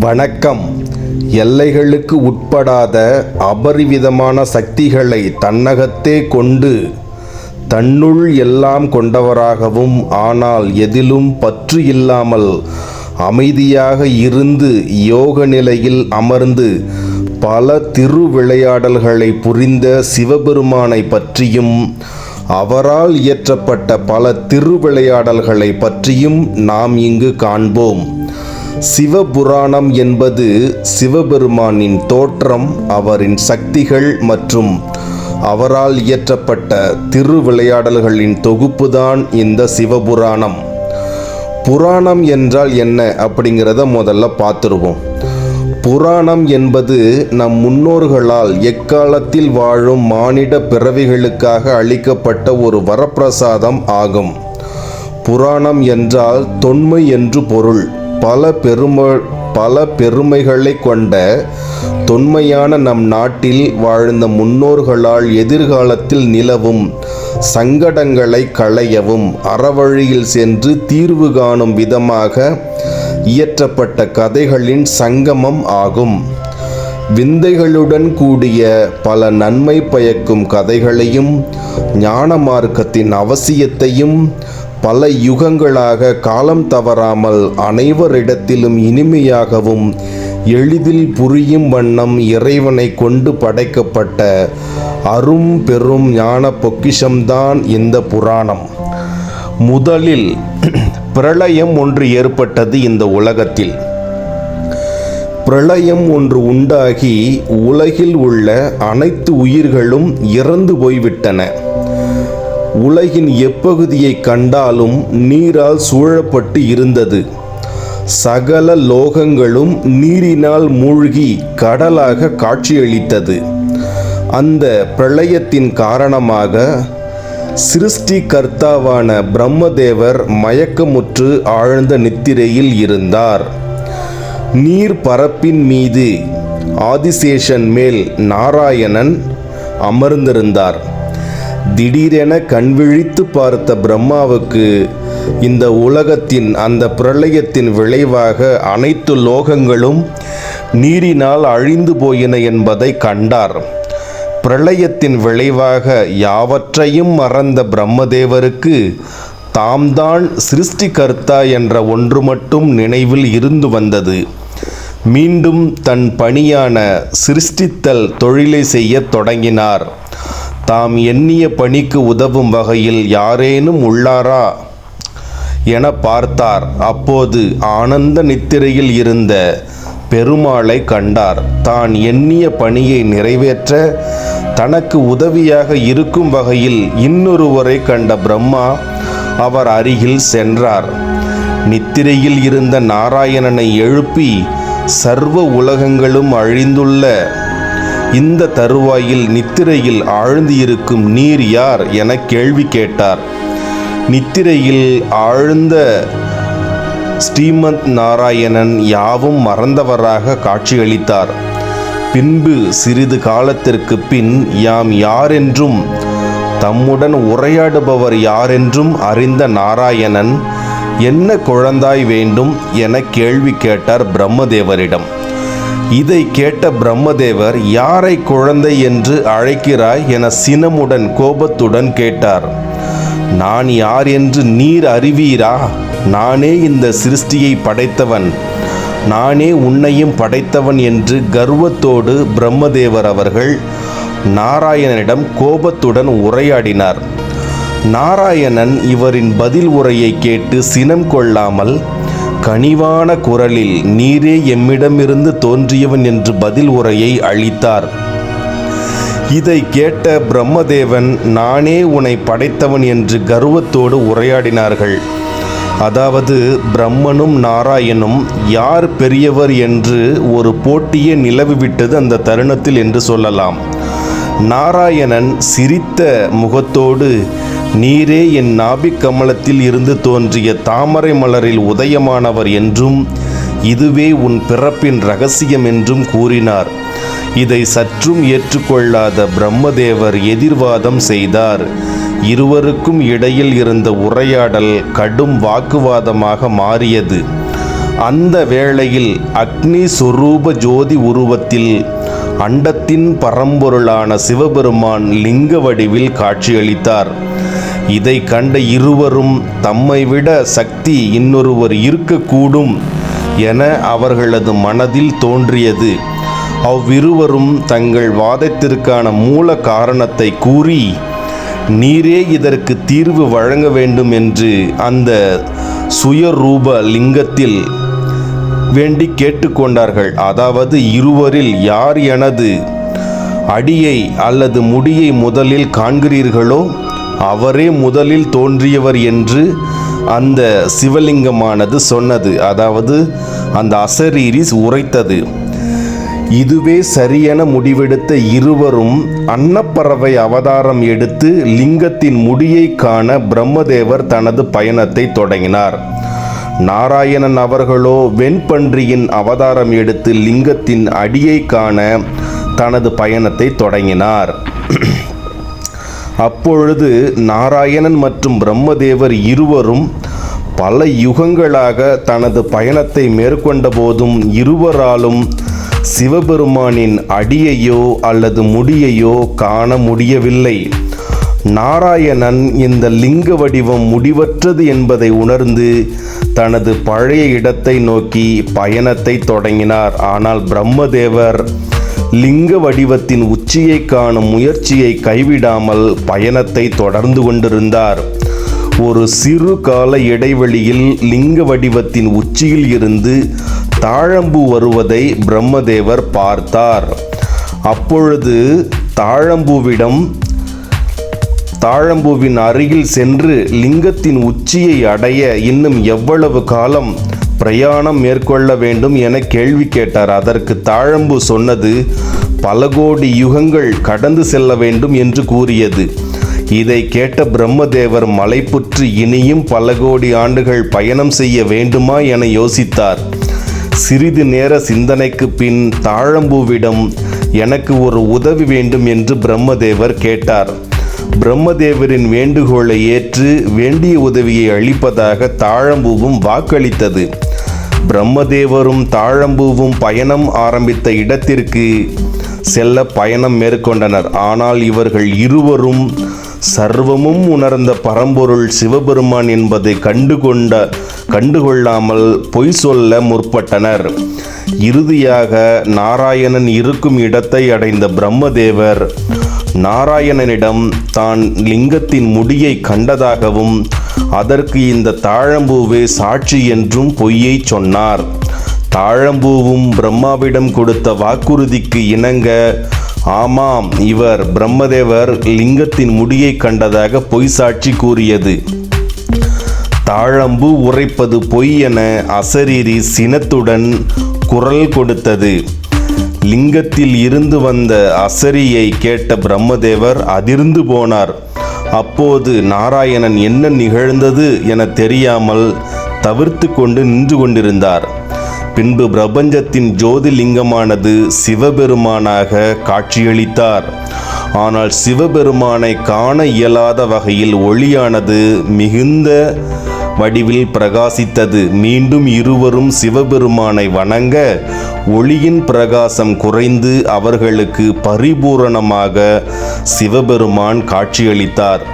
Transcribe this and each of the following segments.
வணக்கம். எல்லைகளுக்கு உட்படாத அபரிவிதமான சக்திகளை தன்னகத்தே கொண்டு தன்னுள் எல்லாம் கொண்டவராகவும் ஆனால் எதிலும் பற்று இல்லாமல் அமைதியாக இருந்து யோக நிலையில் அமர்ந்து பல திருவிளையாடல்களை புரிந்த சிவபெருமானை பற்றியும் அவரால் இயற்றப்பட்ட பல திருவிளையாடல்களை பற்றியும் நாம் இங்கு காண்போம். சிவபுராணம் என்பது சிவபெருமானின் தோற்றம் அவரின் சக்திகள் மற்றும் அவரால் இயற்றப்பட்ட திருவிளையாடல்களின் தொகுப்புதான் இந்த சிவபுராணம். புராணம் என்றால் என்ன அப்படிங்கிறத முதல்ல பார்த்துருவோம். புராணம் என்பது நம் முன்னோர்களால் எக்காலத்தில் வாழும் மானிட பிறவிகளுக்காக அளிக்கப்பட்ட ஒரு வரப்பிரசாதம் ஆகும். புராணம் என்றால் தொன்மை என்று பொருள். பல பெரும பல பெருமைகளை கொண்ட தொன்மையான நம் நாட்டில் வாழ்ந்த முன்னோர்களால் எதிர்காலத்தில் நிலவும் சங்கடங்களை களையவும் அறவழியில் சென்று தீர்வு காணும் விதமாக இயற்றப்பட்ட கதைகளின் சங்கமம் ஆகும். விந்தைகளுடன் கூடிய பல நன்மை பயக்கும் கதைகளையும் ஞான மார்க்கத்தின் அவசியத்தையும் பல யுகங்களாக காலம் தவறாமல் அனைவரிடத்திலும் இனிமையாகவும் எளிதில் புரியும் வண்ணம் இறைவனை கொண்டு படைக்கப்பட்ட அரும் பெரும் ஞான பொக்கிஷம்தான் இந்த புராணம். முதலில் பிரளயம் ஒன்று ஏற்பட்டது இந்த உலகத்தில். பிரளயம் ஒன்று உண்டாகி உலகில் உள்ள அனைத்து உயிர்களும் இறந்து போய்விட்டன. உலகின் எப்பகுதியை கண்டாலும் நீரால் சூழப்பட்டு இருந்தது. சகல லோகங்களும் நீரினால் மூழ்கி கடலாக காட்சியளித்தது. அந்த பிரளயத்தின் காரணமாக சிருஷ்டி கர்த்தாவான பிரம்மதேவர் மயக்கமுற்று ஆழ்ந்த நித்திரையில் இருந்தார். நீர் பரப்பின் மீது ஆதிசேஷன் மேல் நாராயணன் அமர்ந்திருந்தார். திடீரென கண்விழித்து பார்த்த பிரம்மாவுக்கு இந்த உலகத்தின் அந்த பிரளயத்தின் விளைவாக அனைத்து லோகங்களும் நீரினால் அழிந்து போயின என்பதை கண்டார். பிரளயத்தின் விளைவாக யாவற்றையும் மறந்த பிரம்மதேவருக்கு தாம்தான் சிருஷ்டிகர்த்தா என்ற ஒன்று மட்டும் நினைவில் இருந்து வந்தது. மீண்டும் தன் பணியான சிருஷ்டித்தல் தொழிலை செய்யத் தொடங்கினார். தாம் எண்ணிய பணிக்கு உதவும் வகையில் யாரேனும் உள்ளாரா? என பார்த்தார். அப்போது ஆனந்த நித்திரையில் இருந்த பெருமாளை கண்டார். தான் எண்ணிய பணியை நிறைவேற்ற தனக்கு உதவியாக இருக்கும் வகையில் இன்னொருவரை கண்ட பிரம்மா அவர் அருகில் சென்றார். நித்திரையில் இருந்த நாராயணனை எழுப்பி சர்வ உலகங்களும் அழிந்துள்ள இந்த தருவாயில் நித்திரையில் ஆழ்ந்து இருக்கும் நீர் யார் என கேள்வி கேட்டார். நித்திரையில் ஆழ்ந்த ஸ்ரீமந்த் நாராயணன் யாவும் மறந்தவராக காட்சியளித்தார். பின்பு சிறிது காலத்திற்கு பின் யாம் யாரென்றும் தம்முடன் உரையாடுபவர் யாரென்றும் அறிந்த நாராயணன் என்ன குழந்தாய் வேண்டும் என கேள்வி கேட்டார் பிரம்மதேவரிடம். இதை கேட்ட பிரம்மதேவர் யாரை குழந்தை என்று அழைக்கிறாய்? என சினமுடன் கோபத்துடன் கேட்டார். நான் யார் என்று நீர் அறிவீரா? நானே இந்த சிருஷ்டியை படைத்தவன். நானே உன்னையும் படைத்தவன் என்று கர்வத்தோடு பிரம்மதேவர் அவர்கள் நாராயணனிடம் கோபத்துடன் உரையாடினார். நாராயணன் இவரின் பதில் உரையை கேட்டு சினம் கொள்ளாமல் கனிவான குரலில் நீரே எம்மிடமிருந்து தோன்றியவன் என்று பதில் உரையை அளித்தார். இதை கேட்ட பிரம்மதேவன் நானே உன்னை படைத்தவன் என்று கர்வத்தோடு உரையாடினார்கள். அதாவது பிரம்மனும் நாராயணும் யார் பெரியவர் என்று ஒரு போட்டியே நிலவிவிட்டது அந்த தருணத்தில் என்று சொல்லலாம். நாராயணன் சிரித்த முகத்தோடு நீரே என் நாபிக் கமலத்தில் இருந்து தோன்றிய தாமரை மலரில் உதயமானவர் என்றும் இதுவே உன் பிறப்பின் ரகசியம் என்றும் கூறினார். இதை சற்றும் ஏற்றுக்கொள்ளாத பிரம்மதேவர் எதிர்வாதம் செய்தார். இருவருக்கும் இடையில் இருந்த உரையாடல் கடும் வாக்குவாதமாக மாறியது. அந்த வேளையில் அக்னி சுரூப ஜோதி உருவத்தில் அண்டத்தின் பரம்பொருளான சிவபெருமான் லிங்க வடிவில் காட்சியளித்தார். இதை கண்ட இருவரும் தம்மை விட சக்தி இன்னொருவர் இருக்கக்கூடும் என அவர்களது மனதில் தோன்றியது. அவ்விருவரும் தங்கள் வாதத்திற்கான மூல காரணத்தை கூறி நீரே இதற்கு தீர்வு வழங்க வேண்டும் என்று அந்த சுயரூப லிங்கத்தில் வேண்டி கேட்டுக்கொண்டார்கள். அதாவது இருவரில் யார் எனது அடியை அல்லது முடியை முதலில் காண்கிறீர்களோ அவரே முதலில் தோன்றியவர் என்று அந்த சிவலிங்கமானது சொன்னது. அதாவது அந்த அசரீரிஸ் உரைத்தது. இதுவே சரியென முடிவெடுத்த இருவரும் அன்னப்பறவை அவதாரம் எடுத்து லிங்கத்தின் முடியை காண பிரம்மதேவர் தனது பயணத்தை தொடங்கினார். நாராயணன் அவர்களோ வெண்பன்றியின் அவதாரம் எடுத்து லிங்கத்தின் அடியை காண தனது பயணத்தை தொடங்கினார். அப்பொழுது நாராயணன் மற்றும் பிரம்மதேவர் இருவரும் பல யுகங்களாக தனது பயணத்தை மேற்கொண்ட போதும் இருவராலும் சிவபெருமானின் அடியையோ அல்லது முடியையோ காண முடியவில்லை. நாராயணன் இந்த லிங்க வடிவம் முடிவற்றது என்பதை உணர்ந்து தனது பழைய இடத்தை நோக்கி பயணத்தை தொடங்கினார். ஆனால் பிரம்மதேவர் லிங்க வடிவத்தின் உச்சியை காணும் முயற்சியை கைவிடாமல் பயணத்தை தொடர்ந்து கொண்டிருந்தார். ஒரு சிறு கால இடைவெளியில் லிங்க வடிவத்தின் உச்சியில் இருந்து தாழம்பு வருவதை பிரம்மதேவர் பார்த்தார். அப்பொழுது தாழம்பூவிடம் தாழம்பூவின் அருகில் சென்று லிங்கத்தின் உச்சியை அடைய இன்னும் எவ்வளவு காலம் பிரயாணம் மேற்கொள்ள வேண்டும் என கேள்வி கேட்டார். அதற்கு தாழம்பு சொன்னது பல கோடி யுகங்கள் கடந்து செல்ல வேண்டும் என்று கூறியது. இதை கேட்ட பிரம்மதேவர் மலைப்புற்று இனியும் பல கோடி ஆண்டுகள் பயணம் செய்ய வேண்டுமா என யோசித்தார். சிறிது நேர சிந்தனைக்கு பின் தாழம்பூவிடம் எனக்கு ஒரு உதவி வேண்டும் என்று பிரம்மதேவர் கேட்டார். பிரம்மதேவரின் வேண்டுகோளை ஏற்று வேண்டிய உதவியை அளிப்பதாக தாழம்பூவும் வாக்களித்தது. பிரம்மதேவரும் தாழம்பூவும் பயணம் ஆரம்பித்த இடத்திற்கு செல்ல பயணம் மேற்கொண்டனர். ஆனால் இவர்கள் இருவரும் சர்வமும் உணர்ந்த பரம்பொருள் சிவபெருமான் என்பதை கண்டுகொண்ட கண்டுகொள்ளாமல் பொய் சொல்ல முற்பட்டனர். இறுதியாக நாராயணன் இருக்கும் இடத்தை அடைந்த பிரம்மதேவர் நாராயணனிடம் தான் லிங்கத்தின் முடியை கண்டதாகவும் அதற்கு இந்த தாழம்பூவே சாட்சி என்றும் பொய்யை சொன்னார். தாழம்பூவும் பிரம்மாவிடம் கொடுத்த வாக்குறுதிக்கு இணங்க ஆமாம் இவர் பிரம்மதேவர் லிங்கத்தின் முடியை கண்டதாக பொய் சாட்சி கூறியது. தாழம்பு உரைப்பது பொய் என அசரீரி சினத்துடன் குரல் கொடுத்தது. லிங்கத்தில் இருந்து வந்த அசரியை கேட்ட பிரம்மதேவர் அதிர்ந்து போனார். அப்போது நாராயணன் என்ன நிகழ்ந்தது என தெரியாமல் தவிர்த்து கொண்டு நின்று கொண்டிருந்தார். பின்பு பிரபஞ்சத்தின் ஜோதிலிங்கமானது சிவபெருமானாக காட்சியளித்தார். ஆனால் சிவபெருமானை காண இயலாத வகையில் ஒளியானது மிகுந்த வடிவில் பிரகாசித்தது. மீண்டும் இருவரும் சிவபெருமானை வணங்க ஒளியின் பிரகாசம் குறைந்து அவர்களுக்கு பரிபூரணமாக சிவபெருமான் காட்சியளித்தார்.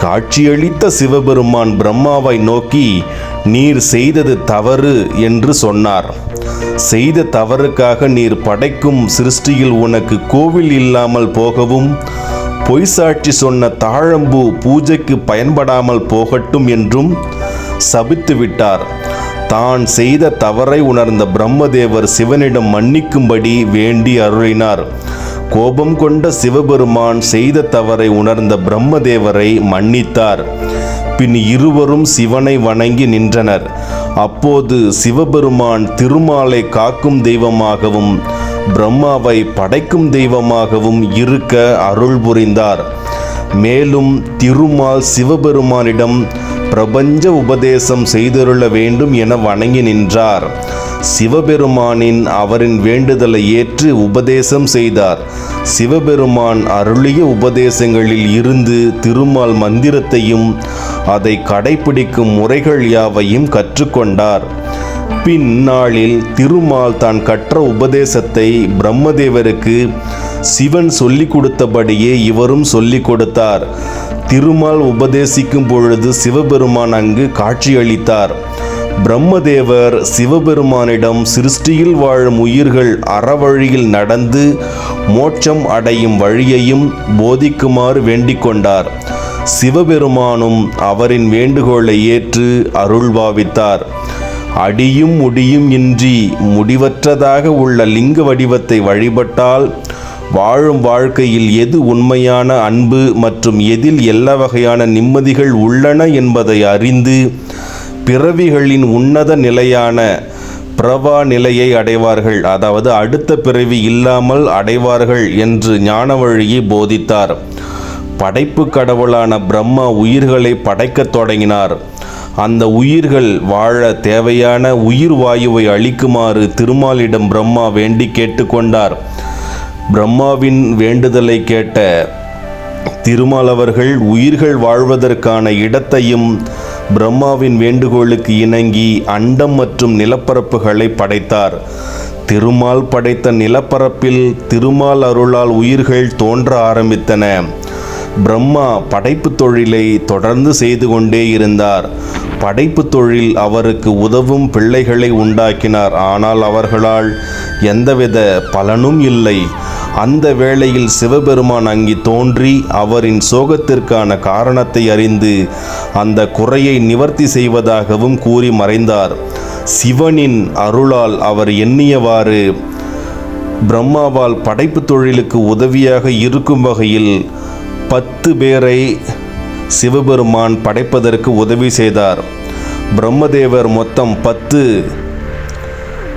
காட்சியளித்த சிவபெருமான் பிரம்மாவை நோக்கி நீர் செய்தது தவறு என்று சொன்னார். செய்த தவறுக்காக நீர் படைக்கும் சிருஷ்டியில் உனக்கு கோவில் இல்லாமல் போகவும் பொய் சாட்சி சொன்ன தாழம்பூ பூஜைக்கு பயன்படாமல் போகட்டும் என்றும் சபித்து விட்டார். தான் செய்த தவறை உணர்ந்த பிரம்மதேவர் சிவனிடம் மன்னிக்கும்படி வேண்டி அருளினார். கோபம் கொண்ட சிவபெருமான் செய்த தவறை உணர்ந்த பிரம்மதேவரை மன்னித்தார். பின் இருவரும் சிவனை வணங்கி நின்றனர். அப்போது சிவபெருமான் திருமாலை காக்கும் தெய்வமாகவும் பிரம்மாவை படைக்கும் தெய்வமாகவும் இருக்க அருள் புரிந்தார். மேலும் திருமால் சிவபெருமானிடம் பிரபஞ்ச உபதேசம் செய்தருள வேண்டும் என வணங்கி நின்றார். சிவபெருமானின் அவரின் வேண்டுதலை ஏற்று உபதேசம் செய்தார். சிவபெருமான் அருளிய உபதேசங்களில் இருந்து திருமால் மந்திரத்தையும் அதை கடைபிடிக்கும் முறைகள் யாவையும் கற்றுக்கொண்டார். பின்னாளில் திருமால் தான் கற்ற உபதேசத்தை பிரம்மதேவருக்கு சிவன் சொல்லிக் கொடுத்தபடியே இவரும் சொல்லிக் கொடுத்தார். திருமால் உபதேசிக்கும் பொழுது சிவபெருமான் அங்கு காட்சியளித்தார். பிரம்மதேவர் சிவபெருமானிடம் சிருஷ்டியில் வாழும் உயிர்கள் அறவழியில் நடந்து மோட்சம் அடையும் வழியையும் போதிக்குமாறு வேண்டிக் கொண்டார். சிவபெருமானும் அவரின் வேண்டுகோளை ஏற்று அருள் பாவித்தார். அடியும் முடியும் இன்றி முடிவற்றதாக உள்ள லிங்க வடிவத்தை வழிபட்டால் வாழும் வாழ்க்கையில் எது உண்மையான அன்பு மற்றும் எதில் எல்லா வகையான நிம்மதிகள் உள்ளன என்பதை அறிந்து பிறவிகளின் உன்னத நிலையான பிரவா நிலையை அடைவார்கள். அதாவது அடுத்த பிறவி இல்லாமல் அடைவார்கள் என்று ஞான வழியை போதித்தார். படைப்பு கடவுளான பிரம்மா உயிர்களை படைக்கத் தொடங்கினார். அந்த உயிர்கள் வாழ தேவையான உயிர் வாயுவை அளிக்குமாறு திருமாலிடம் பிரம்மா வேண்டி கேட்டுக்கொண்டார் பிரம்மாவின் வேண்டுதலை கேட்ட திருமால் அவர்கள் உயிர்கள் வாழ்வதற்கான இடத்தையும் பிரம்மாவின் வேண்டுகோளுக்கு இணங்கி அண்டம் மற்றும் நிலப்பரப்புகளை படைத்தார். திருமால் படைத்த நிலப்பரப்பில் திருமால் அருளால் உயிர்கள் தோன்ற ஆரம்பித்தன. பிரம்மா படைப்பு தொழிலை தொடர்ந்து செய்து கொண்டே இருந்தார். படைப்பு தொழில் அவருக்கு உதவும் பிள்ளைகளை உண்டாக்கினார். ஆனால் அவர்களால் எந்தவித பலனும் இல்லை. அந்த வேளையில் சிவபெருமான் அங்கி தோன்றி அவரின் சோகத்திற்கான காரணத்தை அறிந்து அந்த குறையை நிவர்த்தி செய்வதாகவும் கூறி மறைந்தார். சிவனின் அருளால் அவர் எண்ணியவாறு பிரம்மாவால் படைப்பு தொழிலுக்கு உதவியாக இருக்கும் வகையில் பத்து பேரை சிவபெருமான் படைப்பதற்கு உதவி செய்தார். பிரம்மதேவர் மொத்தம் பத்து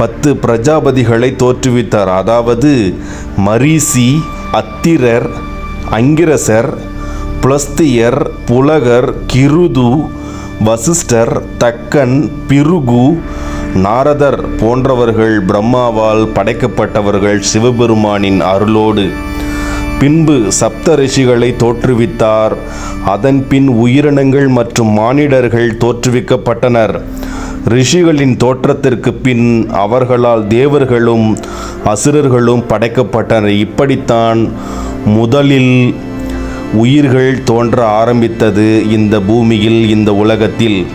பத்து பிரஜாபதிகளை தோற்றுவித்தார். அதாவது மரீசி அத்திரர் அங்கிரசர் புலஸ்தியர் புலகர் கிருது வசிஷ்டர் தக்கன் பிருகு நாரதர் போன்றவர்கள் பிரம்மாவால் படைக்கப்பட்டவர்கள் சிவபெருமானின் அருளோடு. பின்பு சப்த ரிஷிகளை தோற்றுவித்தார். அதன் பின் உயிரினங்கள் மற்றும் மானிடர்கள் தோற்றுவிக்கப்பட்டனர். ரிஷிகளின் தோற்றத்திற்கு பின் அவர்களால் தேவர்களும் அசுரர்களும் படைக்கப்பட்டனர். இப்படித்தான் முதலில் உயிர்கள் தோன்ற ஆரம்பித்தது இந்த பூமியில் இந்த உலகத்தில்.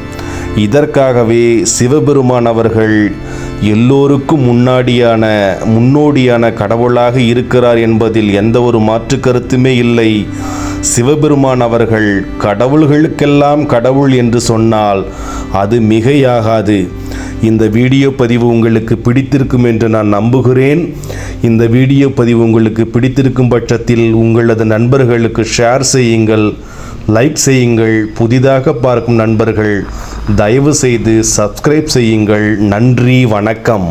இதற்காகவே சிவபெருமான் அவர்கள் எல்லோருக்கும் முன்னாடியான முன்னோடியான கடவுளாக இருக்கிறார் என்பதில் எந்த ஒரு மாற்று கருத்துமே இல்லை. சிவபெருமான் அவர்கள் கடவுள்களுக்கெல்லாம் கடவுள் என்று சொன்னால் அது மிகையாகாது. இந்த வீடியோ பதிவு உங்களுக்கு பிடித்திருக்கும் என்று நான் நம்புகிறேன். இந்த வீடியோ பதிவு உங்களுக்கு பிடித்திருக்கும் பட்சத்தில் உங்களது நண்பர்களுக்கு ஷேர் செய்யுங்கள் லைக் செய்யுங்கள் புதிதாக பார்க்கும் நண்பர்கள் தயவு செய்து சப்ஸ்கிரைப் செய்யுங்கள். நன்றி வணக்கம்.